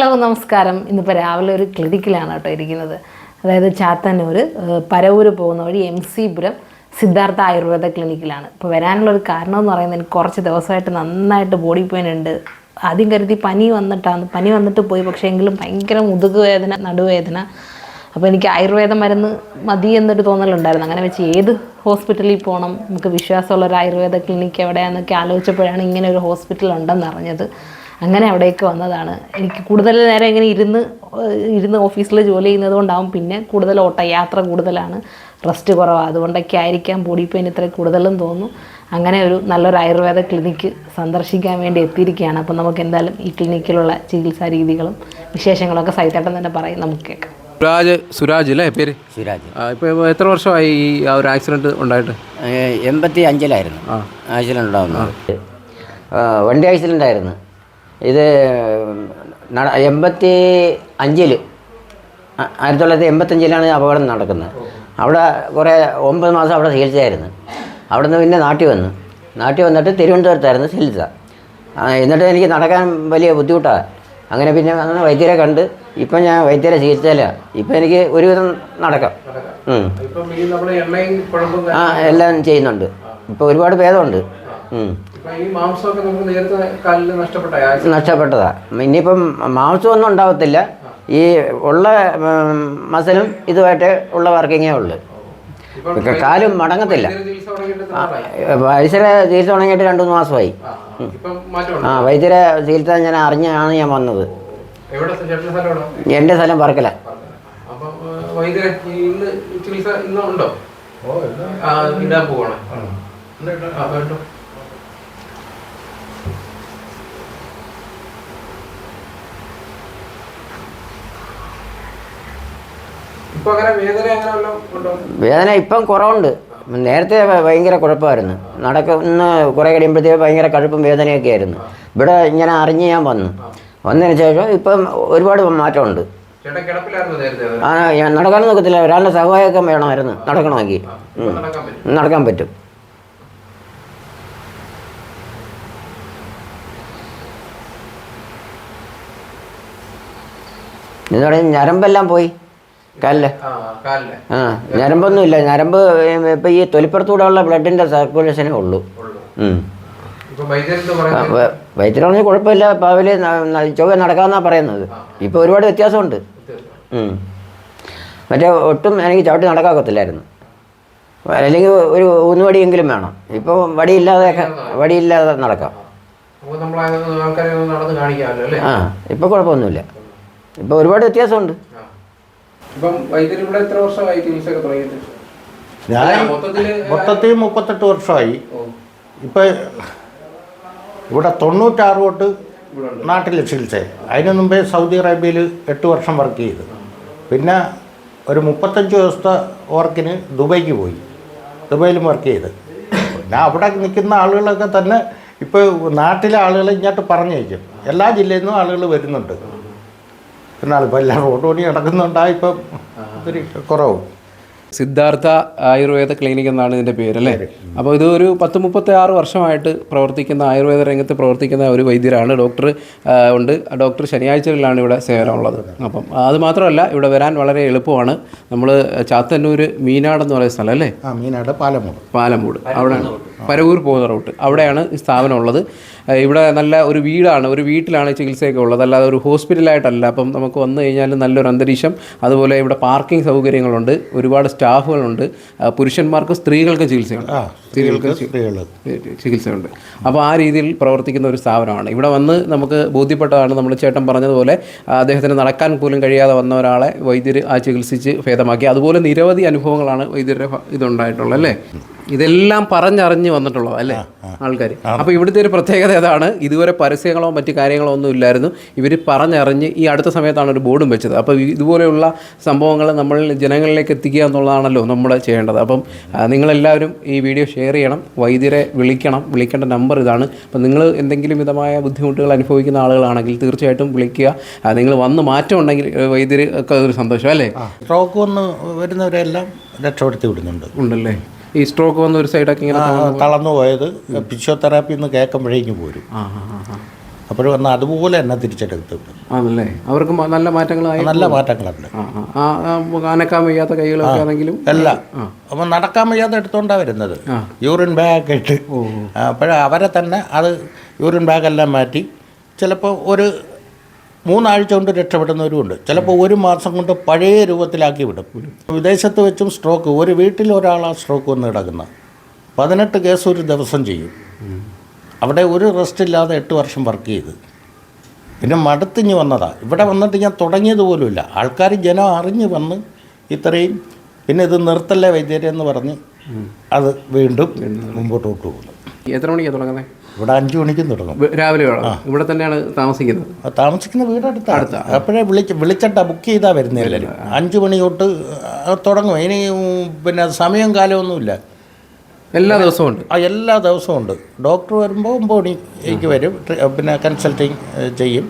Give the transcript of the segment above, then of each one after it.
Hello നമസ്കാരം. ഇന്നിപ്പോൾ രാവിലെ ഒരു ക്ലിനിക്കിലാണ് കേട്ടോ ഇരിക്കുന്നത്. അതായത് ചാത്തന്നൂർ പരവൂര് പോകുന്ന വഴി എം സി പുരം സിദ്ധാർത്ഥ ആയുർവേദ ക്ലിനിക്കിലാണ്. ഇപ്പോൾ വരാനുള്ള ഒരു കാരണം എന്ന് പറയുന്നത് എനിക്ക് കുറച്ച് ദിവസമായിട്ട് നന്നായിട്ട് ബോഡി പെയിൻ ഉണ്ട്. ആദ്യം കരുതി പനി വന്നിട്ടാണ്. പനി വന്നിട്ട് പോയി പക്ഷേ എങ്കിലും ഭയങ്കര മുതുക് വേദന നടുവേദന. അപ്പോൾ എനിക്ക് ആയുർവേദ മരുന്ന് മതി എന്നൊരു തോന്നലുണ്ടായിരുന്നു. അങ്ങനെ വെച്ച് ഏത് ഹോസ്പിറ്റലിൽ പോകണം നമുക്ക് വിശ്വാസമുള്ള ഒരു ആയുർവേദ ക്ലിനിക്ക് എവിടെയാണെന്നൊക്കെ ആലോചിച്ചപ്പോഴാണ് ഇങ്ങനെ ഒരു ഹോസ്പിറ്റൽ ഉണ്ടെന്ന് അറിഞ്ഞത് അങ്ങനെ അവിടേക്ക് വന്നതാണ്. എനിക്ക് കൂടുതൽ നേരം ഇങ്ങനെ ഇരുന്ന് ഇരുന്ന് ഓഫീസിൽ ജോലി ചെയ്യുന്നത് കൊണ്ടാവും പിന്നെ കൂടുതൽ ഓട്ട യാത്ര കൂടുതലാണ്. റെസ്റ്റ് കുറവാണ് അതുകൊണ്ടൊക്കെ ആയിരിക്കാം ബോഡി പെയിൻ ഇത്ര കൂടുതലും തോന്നും അങ്ങനെ ഒരു നല്ലൊരു ആയുർവേദ ക്ലിനിക്ക് സന്ദർശിക്കാൻ വേണ്ടി എത്തിയിരിക്കുകയാണ്. അപ്പോൾ നമുക്ക് എന്തായാലും ഈ ക്ലിനിക്കിലുള്ള ചികിത്സാ രീതികളും വിശേഷങ്ങളൊക്കെ സൈത്തേട്ടൻ തന്നെ പറയും. നമുക്ക് കേൾക്കാം. സുരാജ് സുരാജ് അല്ലേ? പേര്? സുരാജ്. ഇപ്പോൾ എത്ര വർഷമായി ഈ ആ ഒരു ആക്സിഡന്റ് ഉണ്ടായിട്ട്? എൺപത്തി അഞ്ചിലായിരുന്നു ആക്സിഡന്റ് ഉണ്ടാകുന്നത് വണ്ടി ആക്സിഡന്റ് ആയിരുന്നു. ഇത് എൺപത്തി അഞ്ചിൽ ആയിരത്തി തൊള്ളായിരത്തി എൺപത്തഞ്ചിലാണ് അപകടം നടക്കുന്നത്. അവിടെ കുറേ ഒമ്പത് മാസം അവിടെ ചികിത്സയായിരുന്നു. അവിടെ നിന്ന് പിന്നെ നാട്ടിൽ വന്നു. നാട്ടിൽ വന്നിട്ട് തിരുവനന്തപുരത്തായിരുന്നു ചികിത്സ. എന്നിട്ട് എനിക്ക് നടക്കാൻ വലിയ ബുദ്ധിമുട്ടാണ്. അങ്ങനെ പിന്നെ അങ്ങനെ വൈദ്യരെ കണ്ട് ഇപ്പം ഞാൻ വൈദ്യരെ ചികിത്സയിലാണ് ഇപ്പം എനിക്ക് ഒരുവിധം നടക്കാം. ആ എല്ലാം ചെയ്യുന്നുണ്ട്. ഇപ്പോൾ ഒരുപാട് ഭേദമുണ്ട്. ഈ മാംസമൊക്കെ നമുക്ക് നേരത്തെ കാലിൽ നഷ്ടപ്പെട്ട നഷ്ടപ്പെട്ടതാ. ഇനിയിപ്പം മാംസമൊന്നും ഉണ്ടാവത്തില്ല. ഈ ഉള്ള മസലും ഇതുമായിട്ട് ഉള്ള വർക്കിങ്ങേ ഉള്ളു. കാലും മടങ്ങത്തില്ല. വൈദ്യരെ ചികിത്സ തുടങ്ങിയിട്ട് രണ്ട് മൂന്ന് മാസമായി. ആ വൈദ്യരെ ചികിത്സ ഞാൻ അറിഞ്ഞാണ് ഞാൻ വന്നത്. എന്റെ സ്ഥലം പറക്കല. ചികിത്സ ഇന്നുണ്ടോ ഇടാൻ പോവാണ് ആ കേട്ടോ ഇപ്പൊ അങ്ങനെ വേദന ഇപ്പം കുറവുണ്ട്. നേരത്തെ ഭയങ്കര കുഴപ്പമായിരുന്നു. നടക്കുന്ന കുറേ കഴിയുമ്പോഴത്തേക്ക് ഭയങ്കര കഴുപ്പും വേദനയൊക്കെ ആയിരുന്നു. ഇവിടെ ഇങ്ങനെ അറിഞ്ഞ് ഞാൻ വന്നു. വന്നതിന് ശേഷം ഇപ്പം ഒരുപാട് മാറ്റമുണ്ട്. ആ ഞാൻ നടക്കാൻ നോക്കത്തില്ല. ഒരാളുടെ സഹായമൊക്കെ വേണമായിരുന്നു. നടക്കണമെങ്കിൽ. നടക്കാൻ പറ്റും. നടക്കാൻ പറ്റും. എന്ന് പറയുന്നത് ഞരമ്പെല്ലാം പോയി. കാലിൽ? ആ ഞരമ്പൊന്നുമില്ല. ഞരമ്പ് ഇപ്പം ഈ തൊലിപ്പുറത്തൂടെ ഉള്ള ബ്ലഡിന്റെ സർക്കുലേഷനേ ഉള്ളൂ. ഇപ്പൊ വൈദ്യുതി പറഞ്ഞാൽ കുഴപ്പമില്ല. പാവൽ ചൊവ്വ നടക്കാന്നാ പറയുന്നത്. ഇപ്പോൾ ഒരുപാട് വ്യത്യാസമുണ്ട്. മറ്റേ ഒട്ടും എനിക്ക് ചവിട്ടി നടക്കാക്കത്തില്ലായിരുന്നു. അല്ലെങ്കിൽ ഒരു ഊന്നുവടിയെങ്കിലും വേണം. ഇപ്പോൾ വടിയില്ലാതെ വടിയില്ലാതെ. നടക്കാം. ആ. ഇപ്പോൾ കുഴപ്പമൊന്നുമില്ല. ഇപ്പോൾ ഒരുപാട് വ്യത്യാസമുണ്ട്. ഇപ്പം വൈദ്യർ ഇവിടെ എത്ര വർഷമായി ചികിത്സയൊക്കെ തുടങ്ങിയിട്ട്? ഞാൻ മൊത്തത്തിൽ മൊത്തത്തിൽ മുപ്പത്തെട്ട് വർഷമായി. ഇപ്പൊ ഇവിടെ തൊണ്ണൂറ്റാറ് തൊട്ട് നാട്ടിലെ ചികിത്സ അതിന് മുമ്പേ സൗദി അറേബ്യയിൽ എട്ട് വർഷം വർക്ക് ചെയ്തു. പിന്നെ ഒരു മുപ്പത്തഞ്ച് ദിവസത്തെ വർക്കിന് ദുബൈക്ക് പോയി. ദുബൈയിലും വർക്ക് ചെയ്ത്. പിന്നെ അവിടെ നിൽക്കുന്ന ആളുകളൊക്കെ തന്നെ ഇപ്പോൾ നാട്ടിലെ ആളുകൾ ഇങ്ങോട്ട് പറഞ്ഞയക്കും. എല്ലാ ജില്ലയിൽ നിന്നും ആളുകൾ വരുന്നുണ്ട്. എന്നാൽ ഇപ്പോൾ എല്ലാം റോഡ് പണി നടക്കുന്നുണ്ടായി ഇപ്പം ഒത്തിരി കുറവ്. സിദ്ധാർത്ഥ ആയുർവേദ ക്ലിനിക് എന്നാണ് ഇതിന്റെ പേര് അല്ലേ? അപ്പോൾ ഇത് ഒരു പത്ത് മുപ്പത്തി ആറ് വർഷമായിട്ട് പ്രവർത്തിക്കുന്ന ആയുർവേദ രംഗത്ത് പ്രവർത്തിക്കുന്ന ഒരു വൈദ്യരാണ്. ഡോക്ടർ ഉണ്ട്. ഡോക്ടർ ശനിയാഴ്ചകളിലാണ് ഇവിടെ സേവനമുള്ളത്. അപ്പം അത് മാത്രമല്ല ഇവിടെ വരാൻ വളരെ എളുപ്പമാണ്. നമ്മൾ ചാത്തന്നൂർ മീനാട് എന്ന് പറയുന്ന സ്ഥലം അല്ലേ? ആ മീനാട് പാലമൂട്. പാലമൂട്. അവിടെയാണ്. പരവൂർ പോകുന്ന റൂട്ട്. അവിടെയാണ് ഈ സ്ഥാപനം ഉള്ളത്. ഇവിടെ നല്ല ഒരു വീടാണ് ഒരു വീട്ടിലാണ് ചികിത്സയൊക്കെ ഉള്ളത്. അല്ലാതെ ഒരു ഹോസ്പിറ്റലായിട്ടല്ല. അപ്പം നമുക്ക് വന്നു കഴിഞ്ഞാൽ നല്ലൊരു അന്തരീക്ഷം. അതുപോലെ ഇവിടെ പാർക്കിംഗ് സൗകര്യങ്ങളുണ്ട് ഒരുപാട് സ്റ്റാഫുകളുണ്ട്. പുരുഷന്മാർക്കും സ്ത്രീകൾക്കും ചികിത്സയുണ്ട്. സ്ത്രീകൾക്ക് സ്ത്രീകൾ ചികിത്സയുണ്ട്. അപ്പോൾ ആ രീതിയിൽ പ്രവർത്തിക്കുന്ന ഒരു സ്ഥാപനമാണ്. ഇവിടെ വന്ന് നമുക്ക് ബോധ്യപ്പെട്ടതാണ് നമ്മൾ ചേട്ടൻ പറഞ്ഞതുപോലെ അദ്ദേഹത്തിന് നടക്കാൻ പോലും കഴിയാതെ വന്ന ഒരാളെ വൈദ്യർ ആ ചികിത്സിച്ച് ഭേദമാക്കി. അതുപോലെ നിരവധി അനുഭവങ്ങളാണ് വൈദ്യരുടെ ഇതുണ്ടായിട്ടുള്ളത് അല്ലേ? ഇതെല്ലാം പറഞ്ഞറിഞ്ഞ് വന്നിട്ടുള്ളത് അല്ലേ? ആൾക്കാർ അപ്പോൾ ഇവിടുത്തെ ഒരു പ്രത്യേകത ഏതാണ്? ഇതുവരെ പരസ്യങ്ങളോ മറ്റു കാര്യങ്ങളോ ഒന്നും ഇല്ലായിരുന്നു. ഇവർ പറഞ്ഞറിഞ്ഞ് ഈ അടുത്ത സമയത്താണ് ഒരു ബോർഡും വെച്ചത്. അപ്പോൾ ഇതുപോലെയുള്ള സംഭവങ്ങൾ നമ്മൾ ജനങ്ങളിലേക്ക് എത്തിക്കുക എന്നുള്ളതാണല്ലോ നമ്മൾ ചെയ്യേണ്ടത്. അപ്പം നിങ്ങളെല്ലാവരും ഈ വീഡിയോ ഷെയർ ചെയ്യണം വൈദ്യരെ വിളിക്കണം വിളിക്കേണ്ട നമ്പർ ഇതാണ്. അപ്പോൾ നിങ്ങൾ എന്തെങ്കിലും വിധമായ ബുദ്ധിമുട്ടുകൾ അനുഭവിക്കുന്ന ആളുകളാണെങ്കിൽ തീർച്ചയായിട്ടും വിളിക്കുക. നിങ്ങൾ വന്ന് മാറ്റം ഉണ്ടെങ്കിൽ വൈദ്യർ ഒക്കെ ഒരു സന്തോഷം അല്ലേ? സ്ട്രോക്ക് വന്ന് വരുന്നവരെല്ലാം രക്ഷപ്പെടുത്തി വിടുന്നുണ്ട്. ഉണ്ടല്ലേ? ഈ സ്ട്രോക്ക് വന്ന ഒരു സൈഡൊക്കെ ഇങ്ങനെ തളർന്നു പോയത് ഫിസിയോതെറാപ്പി എന്ന് കേൾക്കുമ്പോഴേക്കും പോരും. അപ്പോൾ വന്ന് അതുപോലെ തന്നെ തിരിച്ചെടുത്ത്. വിടും ആണല്ലേ? അവർക്ക് നല്ല മാറ്റങ്ങളായി നല്ല മാറ്റങ്ങളുണ്ട് അനക്കാൻ വയ്യാത്ത കൈകളൊക്കെ ആണെങ്കിലും. എല്ലാം. അപ്പം നടക്കാൻ വയ്യാതെ എടുത്തോണ്ടാണ് വരുന്നത്. യൂറിൻ ബാഗൊക്കെ ഇട്ട്. അപ്പോൾ അവരെ തന്നെ അത് യൂറിൻ ബാഗെല്ലാം മാറ്റി. ചിലപ്പോൾ ഒരു മൂന്നാഴ്ച കൊണ്ട് രക്ഷപ്പെടുന്നവരും ഉണ്ട് ചിലപ്പോൾ ഒരു മാസം കൊണ്ട് പഴയ രൂപത്തിലാക്കി വിടും. വിദേശത്ത് വെച്ചും സ്ട്രോക്ക് ഒരു വീട്ടിൽ ഒരാളാണ് സ്ട്രോക്ക് വന്ന് കിടക്കുന്നത് പതിനെട്ട് കേസ് ഒരു ദിവസം ചെയ്യും. അവിടെ ഒരു റെസ്റ്റ് ഇല്ലാതെ എട്ട് വർഷം വർക്ക് ചെയ്ത്. പിന്നെ മടുത്തിഞ്ഞ് വന്നതാ. ഇവിടെ വന്നിട്ട് ഞാൻ തുടങ്ങിയത് പോലുമില്ല. ആൾക്കാർ ജനം അറിഞ്ഞ് വന്ന് ഇത്രയും പിന്നെ ഇത് നിർത്തല്ലേ വൈദ്യരെന്ന് പറഞ്ഞ് അത് വീണ്ടും മുമ്പോട്ട് കൊണ്ടുപോകുന്നു എത്ര മണിക്കാണ് തുടങ്ങുന്നത് ഇവിടെ അഞ്ചു മണിക്കും തുടങ്ങും. രാവിലെ ഇവിടെ തന്നെയാണ് താമസിക്കുന്നത്. താമസിക്കുന്ന വീട് അടുത്ത. അപ്പോഴേ വിളിച്ച് വിളിച്ചിട്ടാ ബുക്ക് ചെയ്താൽ വരുന്നേ. എല്ലാവരും അഞ്ച് മണി തൊട്ട് തുടങ്ങും. ഇനി പിന്നെ സമയം കാലമൊന്നുമില്ല. എല്ലാ ദിവസവും ഉണ്ട് ആ എല്ലാ ദിവസവും ഉണ്ട് ഡോക്ടർ വരുമ്പോൾ ഒമ്പത് മണിക്ക് വരും. പിന്നെ കൺസൾട്ടിങ് ചെയ്യും.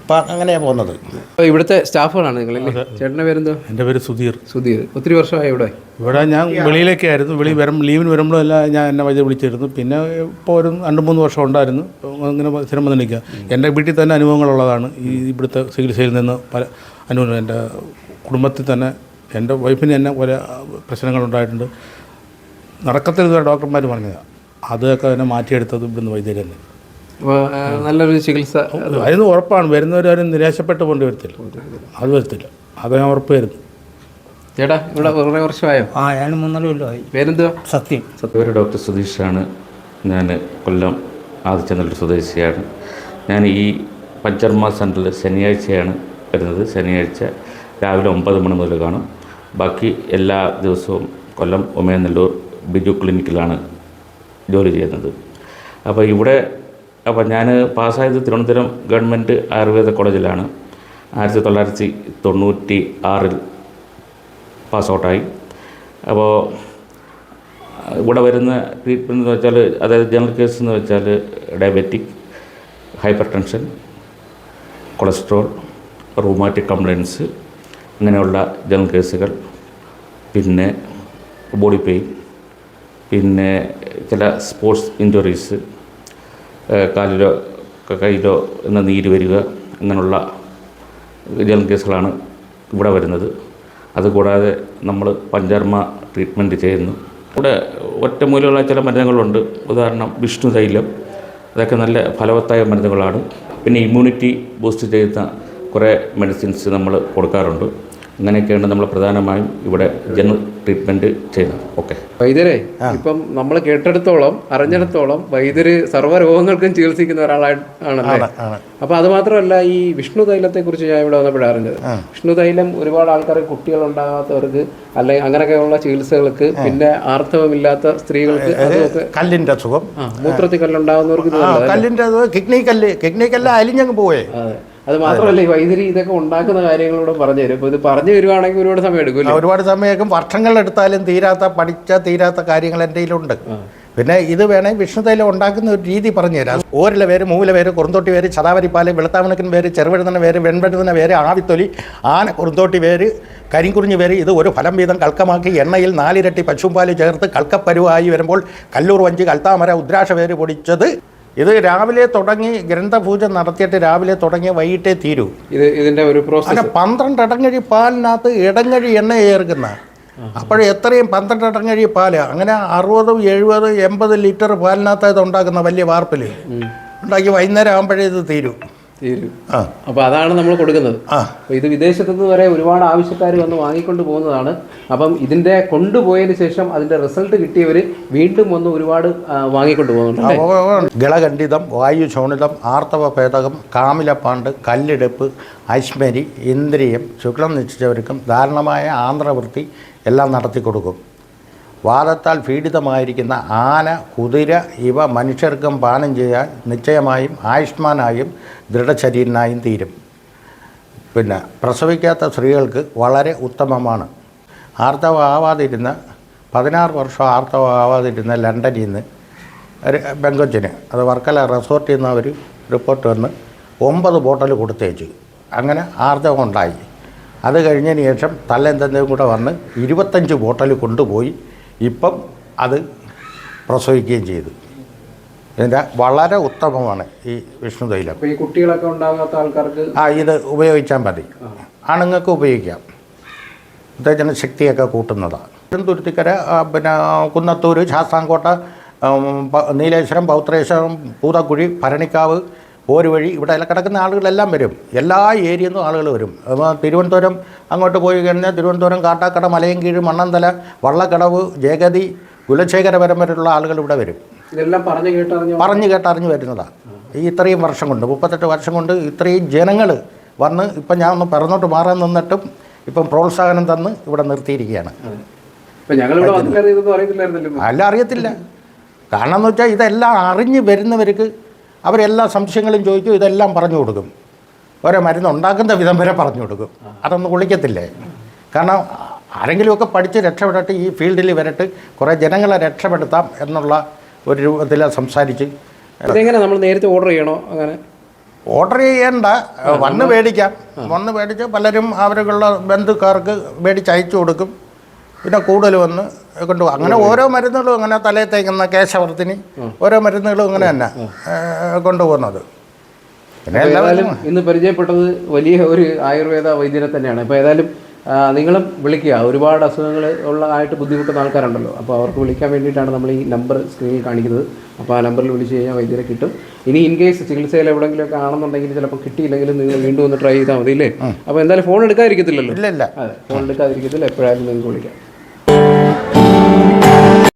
അപ്പം അങ്ങനെയാണ് പോകുന്നത്. അപ്പോൾ ഇവിടുത്തെ സ്റ്റാഫുകളാണ് നിങ്ങൾ ചേട്ടന്റെ പേരെന്തോ എന്റെ പേര് സുധീർ. സുധീർ. ഒത്തിരി വർഷമായി ഇവിടെ. ഇവിടെ ഞാൻ വെളിയിലേക്കായിരുന്നു വെളി വരും ലീവിന് വരുമ്പോഴെല്ലാം ഞാൻ എന്നെ വൈദ്യ വിളിച്ചിരുന്നു. പിന്നെ ഇപ്പോൾ ഒരു രണ്ട് മൂന്ന് വർഷം ഉണ്ടായിരുന്നു. അങ്ങനെ സ്ഥിരം വന്ന് നിൽക്കുക എന്റെ വീട്ടിൽ തന്നെ അനുഭവങ്ങളുള്ളതാണ്. ഈ ഇവിടുത്തെ ചികിത്സയിൽ നിന്ന് പല അനുഭവം എന്റെ കുടുംബത്തിൽ തന്നെ എന്റെ വൈഫിന് തന്നെ പല പ്രശ്നങ്ങളുണ്ടായിട്ടുണ്ട് നടക്കത്തില്ല ഡോക്ടർമാർ പറഞ്ഞത്. അതൊക്കെ തന്നെ മാറ്റിയെടുത്തത് ഇവിടുന്ന് വൈദ്യർ തന്നെ. നല്ലൊരു ചികിത്സ അതിന് ഉറപ്പാണ്. വരുന്നവരും നിരാശപ്പെട്ട് കൊണ്ട് വരത്തില്ല. അത് വരത്തില്ല. അത് ഞാൻ ഉറപ്പ് വരുന്നു ചേട്ടാ ഇവിടെ കുറേ വർഷമായോ? ആ ഞാൻ മൂന്നര കൊല്ലമായി. പേരെന്തുവാ? സത്യം. സത്യം. ഡോക്ടർ സുധീഷാണ്. ഞാൻ കൊല്ലം ആദിച്ചനല്ലൂർ സ്വദേശിയാണ്. ഞാൻ ഈ പഞ്ചർമ സെന്ററിൽ ശനിയാഴ്ചയാണ് വരുന്നത്. ശനിയാഴ്ച രാവിലെ ഒമ്പത് മണി മുതൽ കാണും. ബാക്കി എല്ലാ ദിവസവും കൊല്ലം ഉമയനെല്ലൂർ ബിജു ക്ലിനിക്കിലാണ് ജോലി ചെയ്യുന്നത്. അപ്പോൾ ഇവിടെ അപ്പോൾ ഞാൻ പാസ്സായത് തിരുവനന്തപുരം ഗവൺമെന്റ് ആയുർവേദ കോളേജിലാണ്. ആയിരത്തി തൊള്ളായിരത്തി തൊണ്ണൂറ്റി ആറിൽ പാസ് ഔട്ടായി അപ്പോൾ ഇവിടെ വരുന്ന ട്രീറ്റ്മെന്റ് എന്ന് വെച്ചാൽ അതായത് ജനറൽ കേസ് എന്ന് വെച്ചാൽ diabetic hypertension cholesterol rheumatic complaints അങ്ങനെയുള്ള ജനറൽ കേസുകൾ പിന്നെ ബോഡി പെയിൻ പിന്നെ ചില സ്പോർട്സ് ഇഞ്ചുറീസ് കാലിലോ കയ്യിലോ എന്ന നീര് വരിക അങ്ങനെയുള്ള ജനറൽ കേസുകളാണ് ഇവിടെ വരുന്നത്. അതുകൂടാതെ നമ്മൾ പഞ്ചർമ്മ ട്രീറ്റ്മെന്റ് ചെയ്യുന്നു. ഇവിടെ ഒറ്റമൂലമുള്ള ചില മരുന്നുകളുണ്ട്. ഉദാഹരണം വിഷ്ണു തൈലം. അതൊക്കെ നല്ല ഫലവത്തായ മരുന്നുകളാണ്. പിന്നെ ഇമ്മ്യൂണിറ്റി ബൂസ്റ്റ് ചെയ്യുന്ന കുറേ മെഡിസിൻസ് നമ്മൾ കൊടുക്കാറുണ്ട്. അങ്ങനെയൊക്കെയാണ് നമ്മൾ പ്രധാനമായും ഇവിടെ ജനറൽ ട്രീറ്റ്മെന്റ് ചെയ്യുന്നത്. ഓക്കെ. വൈദ്യരെ ഇപ്പം നമ്മൾ കേട്ടെടുത്തോളം അറിഞ്ഞിടത്തോളം വൈദ്യര് സർവരോഗങ്ങൾക്കും ചികിത്സിക്കുന്ന ഒരാളാണല്ലേ അപ്പൊ അത് മാത്രമല്ല ഈ വിഷ്ണു തൈലത്തെ കുറിച്ച് ഞാൻ ഇവിടെ വന്നപ്പോഴാണ് അറിഞ്ഞത് വിഷ്ണു തൈലം ഒരുപാട് ആൾക്കാർ കുട്ടികൾ ഉണ്ടാകാത്തവർക്ക് അല്ലെങ്കിൽ അങ്ങനെയൊക്കെയുള്ള ചികിത്സകൾക്ക് പിന്നെ ആർത്തവമില്ലാത്ത സ്ത്രീകൾക്ക് കല്ലിന്റെ അസുഖം. മൂത്രത്തിൽ കല്ലുണ്ടാകുന്നവർക്ക് കല്ലിന്റെ കിഡ്നി കല്ല് കിഡ്നി കല്ല് അലിഞ്ഞങ്ങ് പോയേ അതെ മാത്രമല്ല ഈ വൈദ്യുതി ഇതൊക്കെ ഉണ്ടാക്കുന്ന കാര്യങ്ങളോട് പറഞ്ഞു തരും. ഇപ്പോൾ ഇത് പറഞ്ഞു വരുവാണെങ്കിൽ ഒരുപാട് സമയം എടുക്കും ഒരുപാട് സമയം വർഷങ്ങളെടുത്താലും തീരാത്ത പഠിച്ച തീരാത്ത കാര്യങ്ങൾ എന്റെ കയ്യിലുണ്ട്. പിന്നെ ഇത് വേണേൽ വിഷ്ണുതൈലം ഉണ്ടാക്കുന്ന ഒരു രീതി പറഞ്ഞു തരാം. ഓരില പേര് മൂല പേര് കുറുന്തോട്ടി പേര് ചതാവരിപ്പാൽ വെളുത്താമണക്കിന് പേര് ചെറുവഴുതന പേര് വെൺപഴുതന പേര് ആവിത്തൊലി ആന കുറുന്തോട്ടി പേര് കരിങ്കുറിഞ്ഞ് പേര് ഇത് ഒരു ഫലം വീതം കൽക്കമാക്കി എണ്ണയിൽ നാലിരട്ടി പശുമ്പാൽ ചേർത്ത് കൽക്കപ്പരുവായി വരുമ്പോൾ കല്ലൂർ വഞ്ചി കൽത്താമര ഉദ്രാക്ഷ പേര് പൊടിച്ചത് ഇത് രാവിലെ തുടങ്ങി ഗ്രന്ഥപൂജ നടത്തിയിട്ട് രാവിലെ തുടങ്ങി വൈകിട്ടേ തീരൂ. ഇത് ഇതിന്റെ ഒരു പ്രോസസ് പന്ത്രണ്ട് ഇടങ്ങഴി പാലിനകത്ത് ഇടങ്ങഴി എണ്ണ ചേർക്കുന്ന. അപ്പോൾ എത്രയും പന്ത്രണ്ട് ഇടങ്ങഴി പാൽ അങ്ങനെ അറുപതും എഴുപത് എൺപത് ലിറ്റർ പാലിനകത്ത് ഇത് ഉണ്ടാക്കുന്ന വലിയ വാർപ്പിൽ ഉണ്ടാക്കി വൈകുന്നേരം ആകുമ്പോഴേ ഇത് തീരും. തീരും. ആ. അപ്പൊ അതാണ് നമ്മൾ കൊടുക്കുന്നത്. അപ്പോൾ ഇത് വിദേശത്തു നിന്ന് വരെ ഒരുപാട് ആവശ്യക്കാർ വന്ന് വാങ്ങിക്കൊണ്ട് പോകുന്നതാണ്. അപ്പം ഇതിന്റെ കൊണ്ടുപോയതിന് ശേഷം അതിന്റെ റിസൾട്ട് കിട്ടിയവർ വീണ്ടും വന്ന് ഒരുപാട് വാങ്ങിക്കൊണ്ട് പോകുന്നുണ്ട്? ഗളഖണ്ഡിതം വായു ചോണിതം ആർത്തവ പേതകം കാമിലപ്പാണ്ട് കല്ലെടുപ്പ് അശ്മരി ഇന്ദ്രിയം ശുക്ലം നിശ്ചിച്ചവർക്കും ധാരണമായ ആന്ധ്രവൃത്തി എല്ലാം നടത്തി കൊടുക്കും വാദത്താൽ പീഡിതമായിരിക്കുന്ന ആന കുതിര ഇവ മനുഷ്യർക്കും പാനം ചെയ്യാൻ നിശ്ചയമായും ആയുഷ്മാനായും ദൃഢശരീരനായും തീരും. പിന്നെ പ്രസവിക്കാത്ത സ്ത്രീകൾക്ക് വളരെ ഉത്തമമാണ്. ആർത്തവമാവാതിരുന്ന പതിനാറ് വർഷം ആർത്തവമാവാതിരുന്ന ലണ്ടനിൽ നിന്ന് ഒരു ബെങ്കൊച്ചിന് അത് വർക്കല റിസോർട്ടിൽ നിന്ന് അവർ റിപ്പോർട്ട് വന്ന് ഒമ്പത് ബോട്ടൽ കൊടുത്തേച്ചു. അങ്ങനെ ആർത്തവം ഉണ്ടായി. അത് കഴിഞ്ഞതിന് ശേഷം തല്ലെന്തെങ്കിലും കൂടെ വന്ന് ഇരുപത്തഞ്ച് ബോട്ടൽ കൊണ്ടുപോയി ഇപ്പം അത് പ്രസവിക്കുകയും ചെയ്തു. ഇതിന്റെ വളരെ ഉത്തമമാണ് ഈ വിഷ്ണു തൈലം. ഈ കുട്ടികളൊക്കെ ഉണ്ടാകാത്ത ആൾക്കാർക്ക് ആ ഇത് ഉപയോഗിച്ചാൽ മതി. ആണുങ്ങൾക്ക് ഉപയോഗിക്കാം. ഉത്തേജന ശക്തിയൊക്കെ കൂട്ടുന്നതാണ് തുരുത്തിക്കര പിന്നെ കുന്നത്തൂർ ശാസ്താംകോട്ട നീലേശ്വരം പൗത്രേശ്വരം പൂതക്കുഴി ഭരണിക്കാവ് പോരുവഴി ഇവിടെ എല്ലാം കിടക്കുന്ന ആളുകളെല്ലാം വരും. എല്ലാ ഏരിയയിൽ നിന്നും ആളുകൾ വരും. അപ്പോൾ തിരുവനന്തപുരം അങ്ങോട്ട് പോയി കഴിഞ്ഞാൽ തിരുവനന്തപുരം കാട്ടാക്കട മലയൻകീഴ് മണ്ണന്തല വള്ളക്കടവ് ജയഗതി കുലശേഖരപരം വരെയുള്ള ആളുകൾ ഇവിടെ വരും. ഇതെല്ലാം പറഞ്ഞു കേട്ടറിഞ്ഞ പറഞ്ഞു കേട്ടറിഞ്ഞ് വരുന്നതാണ് ഈ ഇത്രയും വർഷം കൊണ്ട് മുപ്പത്തെട്ട് വർഷം കൊണ്ട് ഇത്രയും ജനങ്ങൾ വന്ന് ഇപ്പം ഞാൻ ഒന്ന് പറഞ്ഞോട്ട് മാറാൻ നിന്നിട്ടും ഇപ്പം പ്രോത്സാഹനം തന്ന് ഇവിടെ നിർത്തിയിരിക്കുകയാണ്. അല്ല അറിയത്തില്ല. കാരണം എന്ന് വെച്ചാൽ ഇതെല്ലാം അറിഞ്ഞ് വരുന്നവർക്ക് അവരെല്ലാ സംശയങ്ങളും ചോദിച്ചു ഇതെല്ലാം പറഞ്ഞു കൊടുക്കും. ഓരോ മരുന്ന് ഉണ്ടാക്കുന്ന വിധം വരെ പറഞ്ഞു കൊടുക്കും. അതൊന്നും കുളിക്കത്തില്ലേ കാരണം ആരെങ്കിലുമൊക്കെ പഠിച്ച് രക്ഷപ്പെട്ടിട്ട് ഈ ഫീൽഡിൽ വരട്ട് കുറേ ജനങ്ങളെ രക്ഷപ്പെടുത്താം എന്നുള്ള ഒരു രൂപത്തിൽ സംസാരിച്ച്. നമ്മൾ നേരത്തെ ഓർഡർ ചെയ്യണോ അങ്ങനെ? ഓർഡർ ചെയ്യേണ്ട. വന്ന് മേടിക്കാം. വന്ന് മേടിച്ച് പലരും അവരുള്ള ബന്ധുക്കാർക്ക് മേടിച്ച് അയച്ചു കൊടുക്കും. പിന്നെ കൂടുതൽ വന്ന് കൊണ്ടുപോകും അങ്ങനെ ഓരോ മരുന്നുകളും അങ്ങനെ തലയിൽ തേക്കുന്ന കേശവർത്തിന് ഓരോ മരുന്നുകളും അങ്ങനെ തന്നെ കൊണ്ടുപോകുന്നത് പിന്നെ ഏതായാലും ഇന്ന് പരിചയപ്പെട്ടത് വലിയ ഒരു ആയുർവേദ വൈദ്യനെ തന്നെയാണ്. ഇപ്പോൾ ഏതായാലും നിങ്ങളും വിളിക്കുക. ഒരുപാട് അസുഖങ്ങൾ ഉള്ള ആയിട്ട് ബുദ്ധിമുട്ടുന്ന ആൾക്കാരുണ്ടല്ലോ. അപ്പോൾ അവർക്ക് വിളിക്കാൻ വേണ്ടിയിട്ടാണ് നമ്മൾ ഈ നമ്പർ സ്ക്രീനിൽ കാണിക്കുന്നത്. അപ്പോൾ ആ നമ്പറിൽ വിളിച്ച് കഴിഞ്ഞാൽ വൈദ്യരെ കിട്ടും. ഇനി ഇൻ കേസ് ചികിത്സയിൽ എവിടെയെങ്കിലുമൊക്കെ ആണെന്നുണ്ടെങ്കിൽ ചിലപ്പോൾ കിട്ടിയില്ലെങ്കിലും നിങ്ങൾ വീണ്ടും ഒന്ന് ട്രൈ ചെയ്താൽ മതി അല്ലേ അപ്പോൾ എന്തായാലും ഫോൺ എടുക്കാതിരിക്കത്തില്ലല്ലോ. ഇല്ല ഇല്ല. അതെ ഫോൺ എടുക്കാതിരിക്കത്തില്ല. എപ്പോഴായാലും നിങ്ങൾക്ക് വിളിക്കാം.